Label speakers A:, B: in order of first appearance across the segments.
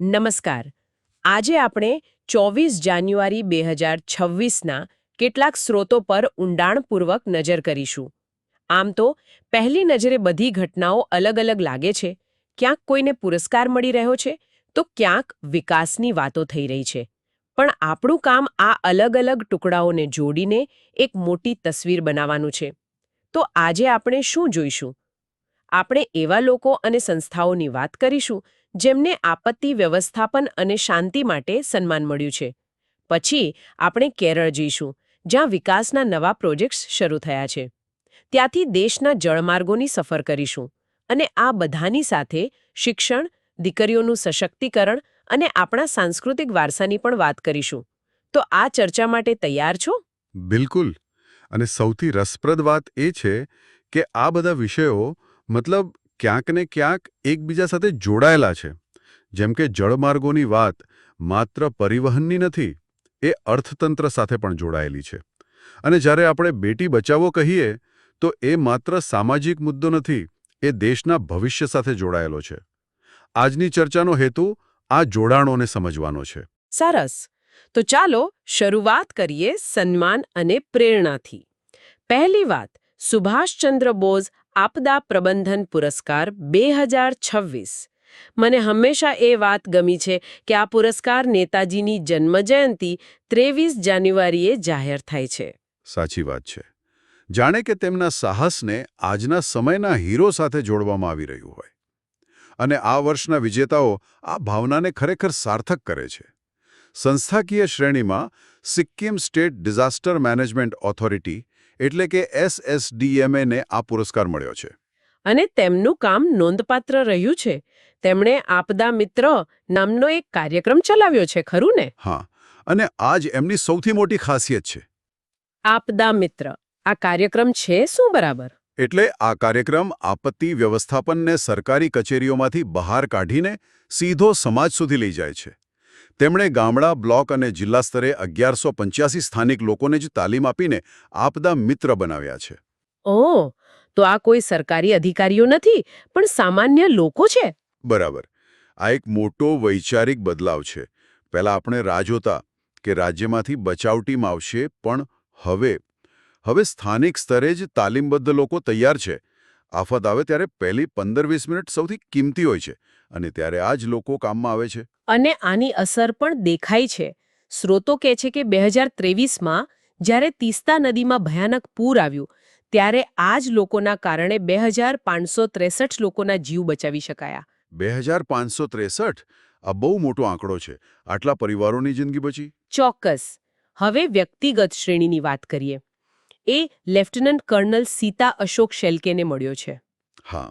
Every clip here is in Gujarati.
A: નમસ્કાર. આજે આપણે ચોવીસ જાન્યુઆરી બે હજાર છવ્વીસના કેટલાક સ્રોતો પર ઊંડાણપૂર્વક નજર કરીશું. આમ તો, પહેલી નજરે બધી ઘટનાઓ અલગ અલગ લાગે છે. ક્યાંક કોઈને પુરસ્કાર મળી રહ્યો છે, તો ક્યાંક વિકાસની વાતો થઈ રહી છે. પણ આપણું કામ આ અલગ અલગ ટુકડાઓને જોડીને એક મોટી તસવીર બનાવવાનું છે. તો આજે આપણે શું જોઈશું? આપણે એવા લોકો અને સંસ્થાઓની વાત કરીશું, જેમને આપત્તિ વ્યવસ્થાપન અને શાંતિ માટે સન્માન મળ્યું છે. પછી આપણે કેરળ જઈશું, જ્યાં વિકાસના નવા પ્રોજેક્ટ્સ શરૂ થયા છે. ત્યાંથી દેશના જળમાર્ગોની સફર કરીશું અને આ બધાની સાથે શિક્ષણ, દીકરીઓનું સશક્તિકરણ અને આપણા સાંસ્કૃતિક વારસાની પણ વાત કરીશું. તો આ ચર્ચા માટે તૈયાર છો?
B: બિલકુલ. અને સૌથી રસપ્રદ વાત એ છે કે આ બધા વિષયો મતલબ ક્યાંક ને ક્યાંક એકબીજા સાથે જોડાયેલા છે. જેમ કે જળમાર્ગોની વાત માત્ર પરિવહનની નથી, એ અર્થતંત્ર સાથે પણ જોડાયેલી છે. અને જ્યારે આપણે બેટી બચાવો કહીએ, તો એ માત્ર સામાજિક મુદ્દો નથી, એ દેશના ભવિષ્ય સાથે જોડાયેલો છે. આજની ચર્ચાનો હેતુ આ જોડાણોને સમજવાનો છે.
A: સરસ. તો ચાલો શરૂઆત કરીએ સન્માન અને પ્રેરણાથી. પહેલી વાત, સુભાષચંદ્ર બોઝ આપદા પ્રબંધન પુરસ્કાર બે હજાર છવ્વીસ. મને હંમેશા એ વાત ગમી છે કે આ પુરસ્કાર નેતાજીની જન્મજયંતિ ત્રેવીસ જાન્યુઆરીએ જાહેર થાય છે.
B: સાચી વાત છે. જાણે કે તેમના સાહસને આજના સમયના હીરો સાથે જોડવામાં આવી રહ્યું હોય. અને આ વર્ષના વિજેતાઓ આ ભાવનાને ખરેખર સાર્થક કરે છે. સંસ્થાકીય શ્રેણીમાં Sikkim state disaster management authority એટલે કે એસએસડીએમએને આ પુરસ્કાર મળ્યો છે.
A: અને તેમનું કામ નોંધપાત્ર રહ્યું છે. તેમણે આપદા મિત્ર નામનો એક કાર્યક્રમ ચલાવ્યો છે ખરું ને?
B: હા અને આ જ એમની સૌથી મોટી ખાસિયત છે.
A: આપદા મિત્ર આ કાર્યક્રમ છે શું બરાબર?
B: એટલે આ કાર્યક્રમ આપત્તિ વ્યવસ્થાપનને સરકારી કચેરીઓમાંથી બહાર કાઢીને સીધો સમાજ સુધી લઈ જાય છે. તેમણે ગામડા બ્લોક અને જિલ્લા સ્તરે અગિયારસો પંચ્યાસી સ્થાનિક લોકોને જ તાલીમ આપીને આપદા મિત્ર બનાવ્યા છે.
A: ઓહ તો આ કોઈ સરકારી અધિકારીઓ નથી પણ સામાન્ય લોકો છે?
B: બરાબર. આ એક મોટો વૈચારિક બદલાવ છે. પહેલા આપણે રાહ જોતા કે રાજ્યમાંથી બચાવ ટીમ આવશે પણ હવે? હવે સ્થાનિક સ્તરે જ તાલીમબદ્ધ લોકો તૈયાર છે. આફત આવે ત્યારે પહેલી પંદર વીસ મિનિટ સૌથી કિંમતી હોય છે. અને ત્યારે આ જ લોકો કામમાં આવે છે.
A: અને આની અસર પણ દેખાય છે. સ્રોતો કહે છે કે બે હજાર ત્રેવીસમાં જ્યારે તીસ્તા નદીમાં ભયાનક પૂર આવ્યું ત્યારે આ જ લોકોના કારણે બે હજાર પાંચસો ત્રેસઠ લોકોના જીવ બચાવી શકાયા.
B: બે હજાર પાંચસો ત્રેસઠ? આ બહુ મોટો આંકડો છે. આટલા પરિવારોની જિંદગી બચી?
A: ચોક્કસ. હવે વ્યક્તિગત શ્રેણીની વાત કરીએ. એ લેફ્ટનન્ટ કર્નલ સીતા અશોક શેલ્કેને મળ્યો છે.
B: હા.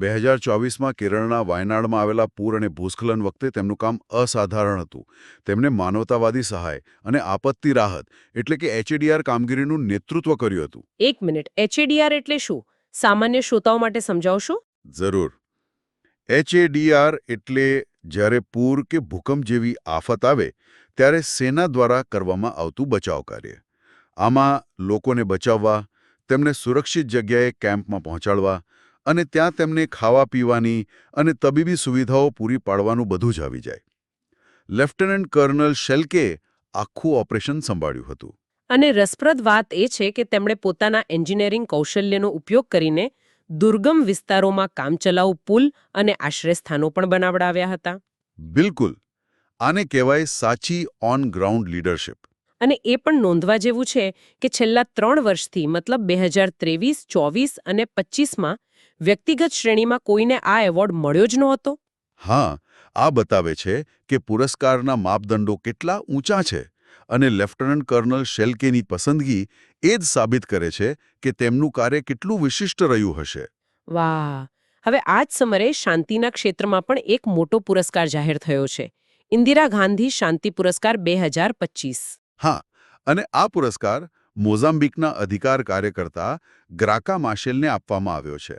B: બે હજાર ચોવીસમાં કેરળના વાયનાડમાં આવેલા પૂર અને ભૂસ્ખલન વખતે તેમનું કામ અસાધારણ હતું. તેમણે માનવતાવાદી સહાય અને આપત્તિ રાહત એટલે કે એચએડીઆર કામગીરીનું નેતૃત્વ કર્યું હતું.
A: એક મિનિટ. એચએડીઆર એટલે શું? સામાન્ય શ્રોતાઓ માટે સમજાવશો?
B: જરૂર. એચએડીઆર એટલે જ્યારે પૂર કે ભૂકંપ જેવી આફત આવે ત્યારે સેના દ્વારા કરવામાં આવતું બચાવ કાર્ય. આમાં લોકોને બચાવવા તેમને સુરક્ષિત જગ્યાએ કેમ્પમાં પહોંચાડવા અને ત્યાં તેમને ખાવા પીવાની અને તબીબી સુવિધાઓ પૂરી પાડવાનું બધું જ આવી જાય. લેફ્ટનન્ટ કર્નલ શેલ્કે આખું ઓપરેશન સંભાળ્યું હતું.
A: અને રસપ્રદ વાત એ છે કે તેમણે પોતાના એન્જિનિયરિંગ કૌશલ્યનો ઉપયોગ કરીને દુર્ગમ વિસ્તારોમાં કામચલાઉ પુલ અને આશ્રયસ્થાનો પણ બનાવડાવ્યા હતા.
B: બિલકુલ. આને કહેવાય સાચી ઓન ગ્રાઉન્ડ લીડરશિપ.
A: અને એ પણ નોંધવા જેવું છે કે છેલ્લા ત્રણ વર્ષથી મતલબ બે હજાર ત્રેવીસ ચોવીસ અને પચીસમાં વ્યક્તિગત શ્રેણીમાં કોઈને આ એવોર્ડ મળ્યો જ નહોતો?
B: હા આ બતાવે છે કે પુરસ્કારના માપદંડો કેટલા ઊંચા છે અને લેફ્ટનન્ટ કર્નલ શેલ્કેની પસંદગી એ જ સાબિત કરે છે કે તેમનું કાર્ય કેટલું વિશિષ્ટ રહ્યું હશે.
A: વાહ હવે આ જ સમરે શાંતિના ક્ષેત્રમાં પણ એક મોટો પુરસ્કાર જાહેર થયો છે. ઇન્દિરા ગાંધી શાંતિ પુરસ્કાર બે
B: હા અને આ પુરસ્કાર મોઝામ્બિકના અધિકાર કાર્યકર્તા ગ્રાકા માશેલને આપવામાં આવ્યો છે.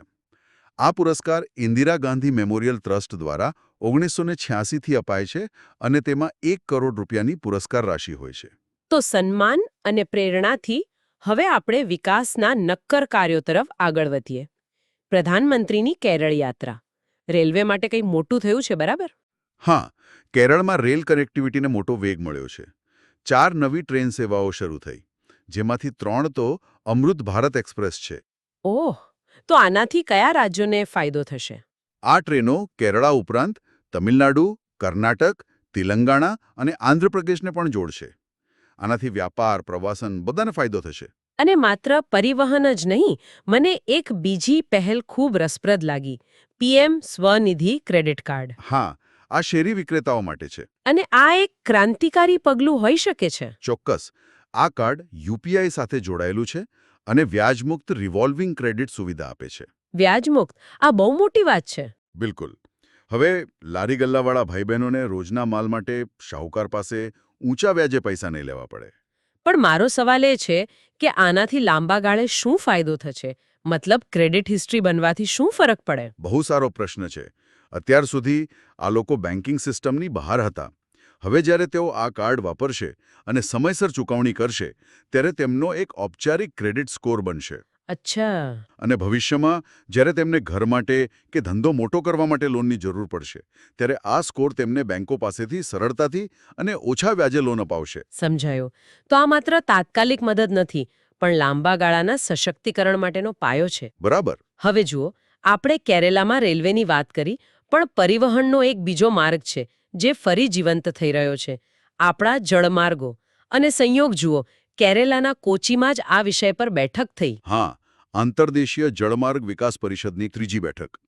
B: આ પુરસ્કાર ઇન્દિરા ગાંધી મેમોરિયલ ટ્રસ્ટ દ્વારા ઓગણીસો છ્યાસીથી અપાય છે અને તેમાં એક કરોડ રૂપિયાની પુરસ્કાર રાશિ હોય છે.
A: તો સન્માન અને પ્રેરણાથી હવે આપણે વિકાસના નક્કર કાર્યો તરફ આગળ વધીએ. પ્રધાનમંત્રીની કેરળ યાત્રા. રેલવે માટે કંઈ મોટું થયું છે બરાબર?
B: હા કેરળમાં રેલ કનેક્ટિવિટીને મોટો વેગ મળ્યો છે. ચાર નવી ટ્રેન સેવાઓ શરૂ થઈ જેમાંથી ત્રણ તો અમૃત ભારત એક્સપ્રેસ છે.
A: ઓહ! તો આનાથી કયા રાજ્યોને ફાયદો થશે?
B: આ ટ્રેનો કેરળા ઉપરાંત તમિલનાડુ કર્ણાટક તેલંગાણા અને આંધ્રપ્રદેશને પણ જોડશે. આનાથી વ્યાપાર પ્રવાસન બધાને ફાયદો થશે.
A: અને માત્ર પરિવહન જ નહીં મને એક બીજી પહેલ ખૂબ રસપ્રદ લાગી. PM Svanidhi credit card.
B: હા આ શેરી વિક્રેતાઓ માટે છે.
A: અને આ એક ક્રાંતિકારી પગલું હોઈ શકે છે?
B: ચોક્કસ. આ કાર્ડ યુપીઆઈ સાથે જોડાયેલું છે અને વ્યાજમુક્ત રિવોલ્વિંગ ક્રેડિટ સુવિધા આપે છે.
A: વ્યાજમુક્ત? આ બહુ મોટી વાત છે.
B: બિલકુલ. હવે લારી ગલ્લાવાળા ભાઈ બહેનોને રોજના માલ માટે શાહુકાર પાસે ઊંચા વ્યાજે પૈસા નહીં લેવા પડે.
A: પણ મારો સવાલ એ છે કે આનાથી લાંબા ગાળે શું ફાયદો થશે? મતલબ ક્રેડિટ હિસ્ટ્રી બનવાથી શું ફરક પડે?
B: બહુ સારો પ્રશ્ન છે. અત્યાર સુધી આ લોકો બેન્કિંગ સિસ્ટમની બહાર હતા. હવે જ્યારે તેઓ આ કાર્ડ વાપરશે અને સમયસર ચૂકવણી કરશે ત્યારે તેમનો એક ઔપચારિક ક્રેડિટ સ્કોર બનશે.
A: અચ્છા.
B: અને ભવિષ્યમાં જ્યારે તેમને ઘર માટે કે ધંધો મોટો કરવા માટે લોનની જરૂર પડશે ત્યારે આ સ્કોર તેમને બેંકો પાસેથી સરળતાથી અને ઓછા વ્યાજે લોન અપાવશે.
A: સમજાયો. તો આ માત્ર તાત્કાલિક મદદ નથી પણ લાંબા ગાળાના સશક્તિકરણ માટેનો પાયો છે.
B: બરાબર.
A: હવે જુઓ આપણે કેરેલામાં રેલવેની વાત કરી પણ પરિવહનનો એક બીજો માર્ગ છે. જે ફરી જીવંત થઈ રહ્યો છે. આપણા જળમાર્ગો અને સંયોગ જુઓ કેરેલાના કોચીમાં જ આ વિષય પર બેઠક થઈ.
B: હા આંતરદેશીય જળમાર્ગ વિકાસ પરિષદની ત્રીજી બેઠક.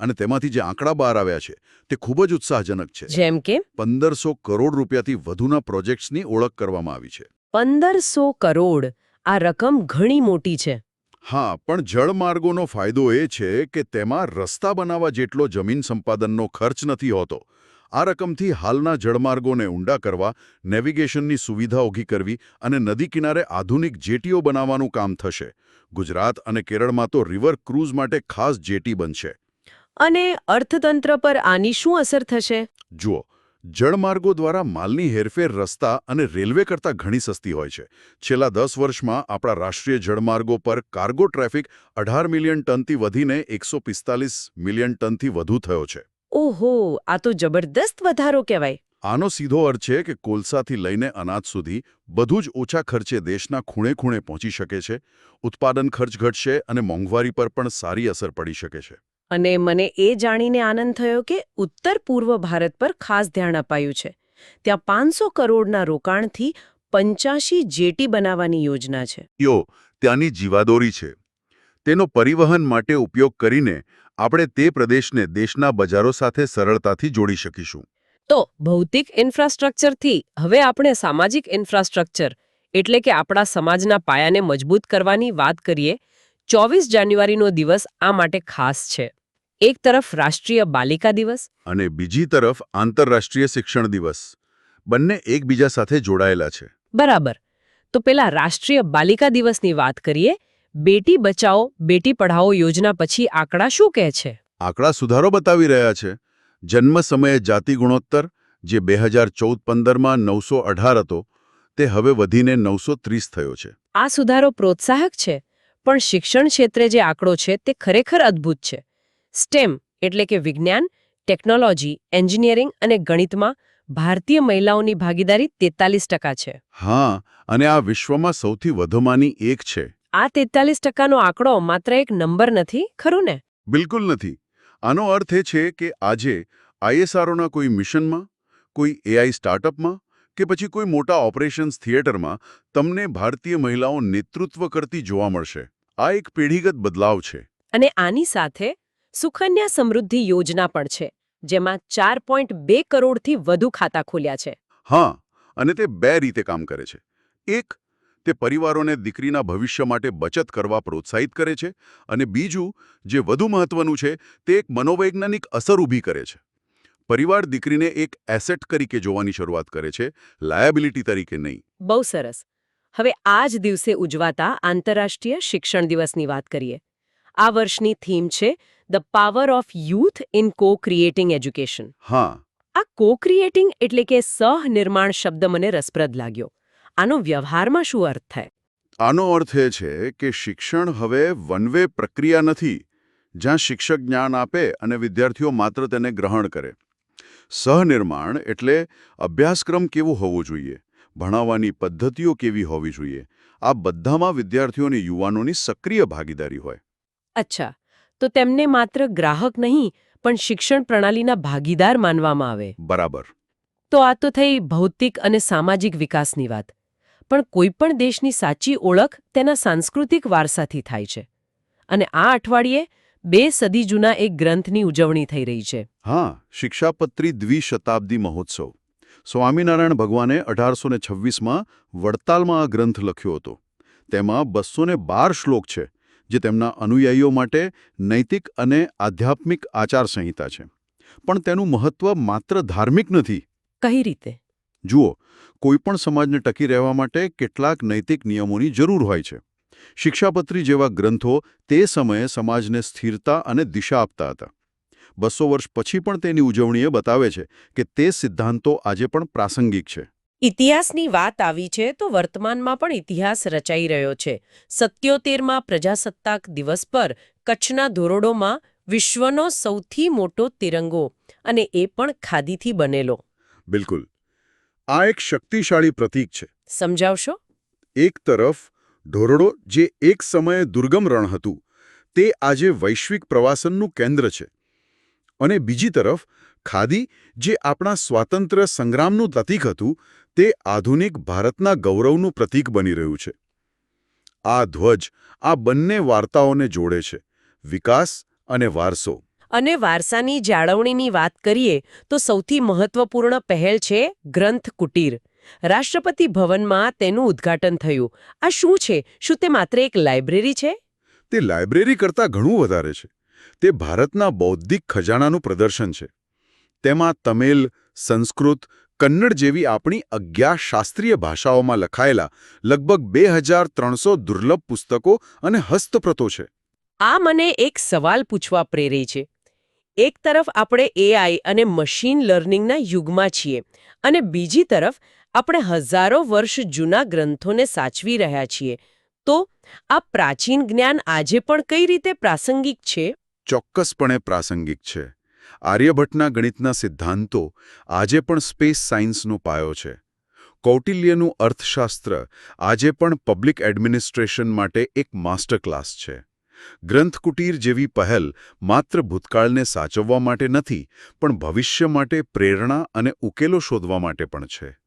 B: અને તેમાંથી જે આંકડા બહાર આવ્યા છે તે ખૂબ જ ઉત્સાહજનક છે.
A: જેમ કે?
B: પંદરસો કરોડ રૂપિયાથી વધુના પ્રોજેક્ટ્સની ઓળખ કરવામાં આવી છે.
A: પંદરસો કરોડ! આ રકમ ઘણી મોટી છે.
B: હા પણ જળમાર્ગોનો ફાયદો એ છે કે તેમાં રસ્તા બનાવવા જેટલો જમીન સંપાદનનો ખર્ચ નથી હોતો. આ રકમથી હાલના જળમાર્ગોને ઊંડા કરવા નેવિગેશનની સુવિધા ઊભી કરવી અને નદી કિનારે આધુનિક જેટીઓ બનાવવાનું કામ થશે. ગુજરાત અને કેરળમાં તો રિવર ક્રૂઝ માટે ખાસ જેટી બનશે.
A: અને અર્થતંત્ર પર આની શું અસર થશે?
B: જુઓ જળમાર્ગો દ્વારા માલની હેરફેર રસ્તા અને રેલવે કરતાં ઘણી સસ્તી હોય છે. છેલ્લા દસ વર્ષમાં આપણા રાષ્ટ્રીય જળમાર્ગો પર કાર્ગો ટ્રાફિક અઢાર મિલિયન ટનથી વધીને એકસો મિલિયન ટનથી વધુ થયો છે.
A: ઓહો આ તો જબરદસ્ત વધારો કહેવાય.
B: આનો સીધો અર્થ છે કે કોલસાથી લઈને અનાજ સુધી બધું જ ઓછા ખર્ચે દેશના ખૂણે ખૂણે પહોંચી શકે છે ઉત્પાદન ખર્ચ ઘટશે અને મોંઘવારી પર પણ સારી અસર પડી શકે છે.
A: અને મને એ જાણીને આનંદ થયો કે ઉત્તર પૂર્વ ભારત પર ખાસ ધ્યાન અપાયું છે. ત્યાં પાંચસો કરોડના રોકાણથી પંચ્યાસી જેટી બનાવવાની યોજના છે.
B: યો ત્યાંની જીવાદોરી છે. તેનો પરિવહન માટે ઉપયોગ કરીને આપણે તે પ્રદેશને દેશના બજારો સાથે સરળતાથી જોડી શકીશું.
A: તો ભૌતિક ઇન્ફ્રાસ્ટ્રક્ચરથી હવે આપણે સામાજિક ઇન્ફ્રાસ્ટ્રક્ચર એટલે કે આપણા સમાજના પાયાને મજબૂત કરવાની વાત કરીએ ચોવીસ જાન્યુઆરીનો દિવસ આ માટે ખાસ છે. એક તરફ રાષ્ટ્રીય બાલિકા દિવસ
B: અને બીજી તરફ આંતરરાષ્ટ્રીય શિક્ષણ દિવસ. બંને એકબીજા સાથે જોડાયેલા છે.
A: બરાબર. તો પેલા રાષ્ટ્રીય બાલિકા દિવસની વાત કરીએ બેટી બચાવો બેટી પઢાઓ યોજના પછી આંકડા શું કહે છે?
B: આંકડા સુધારો બતાવી રહ્યા છે. જન્મ સમયે જાતિ ગુણોત્તર જે બે હજાર ચૌદ પંદરમાં નવસો અઢાર હતો તે હવે વધીને નવસો ત્રીસ થયો છે.
A: આ સુધારો પ્રોત્સાહક છે પણ શિક્ષણ ક્ષેત્રે જે આંકડો છે તે ખરેખર અદ્ભુત છે. સ્ટેમ એટલે કે વિજ્ઞાન ટેકનોલોજી એન્જિનિયરિંગ અને ગણિતમાં ભારતીય મહિલાઓની ભાગીદારી તેતાલીસ ટકા છે.
B: હા અને આ વિશ્વમાં સૌથી વધુમાંની એક છે.
A: આ તેતાલીસ ટકાનો આંકડો માત્ર એક નંબર નથી ખરું ને?
B: બિલકુલ નથી. આનો અર્થ એ છે કે આજે આઈએસઆરઓના કોઈ મિશનમાં કોઈ એઆઈ સ્ટાર્ટઅપમાં કે પછી કોઈ મોટા ઓપરેશન્સ થિયેટરમાં તમને ભારતીય મહિલાઓ નેતૃત્વ કરતી જોવા મળશે. આ એક પેઢીગત બદલાવ છે.
A: અને આની સાથે સુકન્યા સમૃદ્ધિ યોજના પણ છે જેમાં ચાર પોઈન્ટ બે કરોડથી વધુ ખાતા ખોલ્યા છે.
B: હા અને તે બે રીતે કામ કરે છે. એક તે પરિવારોને દીકરીના ભવિષ્ય માટે બચત કરવા પ્રોત્સાહિત કરે છે અને બીજું જે વધુ મહત્વનું છે તે એક મનોવૈજ્ઞાનિક અસર ઊભી કરે છે. પરિવાર દીકરીને એક એસેટ તરીકે જોવાની શરૂઆત કરે છે લાયાબિલિટી તરીકે નહીં.
A: બહુ સરસ. હવે આ જ દિવસે ઉજવાતા આંતરરાષ્ટ્રીય શિક્ષણ દિવસની વાત કરીએ. આ વર્ષની થીમ છે the power of youth in co creating education
B: હા.
A: આ કો ક્રિએટિંગ એટલે કે સહનિર્માણ શબ્દ મને રસપ્રદ લાગ્યો. આનો વ્યવહારમાં શું અર્થ થાય?
B: આનો અર્થ એ છે કે શિક્ષણ હવે વન વે પ્રક્રિયા નથી જ્યાં શિક્ષક જ્ઞાન આપે અને વિદ્યાર્થીઓ માત્ર તેને ગ્રહણ કરે. સહનિર્માણ એટલે અભ્યાસક્રમ કેવો હોવો જોઈએ ભણાવવાની પદ્ધતિઓ કેવી હોવી જોઈએ આ બધામાં વિદ્યાર્થીઓ અને યુવાનોની સક્રિય ભાગીદારી હોય.
A: અચ્છા તો તેમને માત્ર ગ્રાહક નહીં પણ શિક્ષણ પ્રણાલીના ભાગીદાર માનવામાં આવે.
B: બરાબર.
A: તો આ તો થઈ ભૌતિક અને સામાજિક વિકાસની વાત. પણ કોઈપણ દેશની સાચી ઓળખ તેના સાંસ્કૃતિક વારસાથી થાય છે. અને આ અઠવાડિયે બે સદી જૂના એક ગ્રંથની ઉજવણી થઈ રહી છે.
B: હા શિક્ષાપત્રી દ્વિશતાબ્દી મહોત્સવ. સ્વામિનારાયણ ભગવાને અઢારસો ને છવ્વીસમાં વડતાલમાં આ ગ્રંથ લખ્યો હતો. તેમાં બસો ને બાર શ્લોક છે જે તેમના અનુયાયીઓ માટે નૈતિક અને આધ્યાત્મિક આચારસંહિતા છે. પણ તેનું મહત્વ માત્ર ધાર્મિક નથી.
A: કઈ રીતે?
B: જુઓ કોઈપણ સમાજને ટકી રહેવા માટે કેટલાક નૈતિક નિયમોની જરૂર હોય છે. શિક્ષાપત્રી જેવા ગ્રંથો તે સમયે સમાજને સ્થિરતા અને દિશા આપતા હતા. બસો વર્ષ પછી પણ તેની ઉજવણીએ બતાવે છે કે તે સિદ્ધાંતો આજે પણ પ્રાસંગિક છે.
A: ઇતિહાસની વાત આવી છે તો વર્તમાનમાં પણ ઇતિહાસ રચાઈ રહ્યો છે. સત્યોતેરમાં પ્રજાસત્તાક દિવસ પર કચ્છના ધોરડોમાં વિશ્વનો સૌથી મોટો તિરંગો અને એ પણ ખાદીથી બનેલો.
B: બિલકુલ. આ એક શક્તિશાળી પ્રતીક છે.
A: સમજાવશો?
B: એક તરફ ઢોરડો જે એક સમયે દુર્ગમ રણ હતું તે આજે વૈશ્વિક પ્રવાસનનું કેન્દ્ર છે. અને બીજી તરફ ખાદી જે આપણા સ્વાતંત્ર્ય સંગ્રામનું પ્રતીક હતું તે આધુનિક ભારતના ગૌરવનું પ્રતીક બની રહ્યું છે. આ ધ્વજ આ બંને વાર્તાઓને જોડે છે. વિકાસ અને વારસો.
A: અને વારસાની જાળવણીની વાત કરીએ તો સૌથી મહત્વપૂર્ણ પહેલ છે ગ્રંથ કુટીર. રાષ્ટ્રપતિ ભવનમાં તેનું ઉદ્ઘાટન થયું. આ શું છે? શું તે માત્ર એક લાઇબ્રેરી છે?
B: તે લાઇબ્રેરી કરતાં ઘણું વધારે છે. તે ભારતના બૌદ્ધિક ખજાનાનું પ્રદર્શન છે. તેમાં તમિલ સંસ્કૃત કન્નડ જેવી આપણી અગિયાર શાસ્ત્રીય ભાષાઓમાં લખાયેલા લગભગ બે હજાર ત્રણસો દુર્લભ પુસ્તકો અને હસ્તપ્રતો છે.
A: આ મને એક સવાલ પૂછવા પ્રેરે છે. એક તરફ આપણે એઆઈ અને મશીન લર્નિંગના યુગમાં છીએ અને બીજી તરફ આપણે હજારો વર્ષ જૂના ગ્રંથોને સાચવી રહ્યા છીએ. તો, આ પ્રાચીન જ્ઞાન આજે પણ કઈ રીતે પ્રાસંગિક છે?
B: ચોક્કસપણે પ્રાસંગિક છે. આર્યભટ્ટના ગણિતના સિદ્ધાંતો આજે પણ સ્પેસ સાયન્સનો પાયો છે. કૌટિલ્યનું અર્થશાસ્ત્ર આજે પણ પબ્લિક એડમિનિસ્ટ્રેશન માટે એક માસ્ટર ક્લાસ છે. ગ્રંથકુટીર જેવી પહેલ માત્ર ભૂતકાળને સાચવવા માટે નથી, પણ ભવિષ્ય માટે પ્રેરણા અને ઉકેલો શોધવા માટે પણ છે.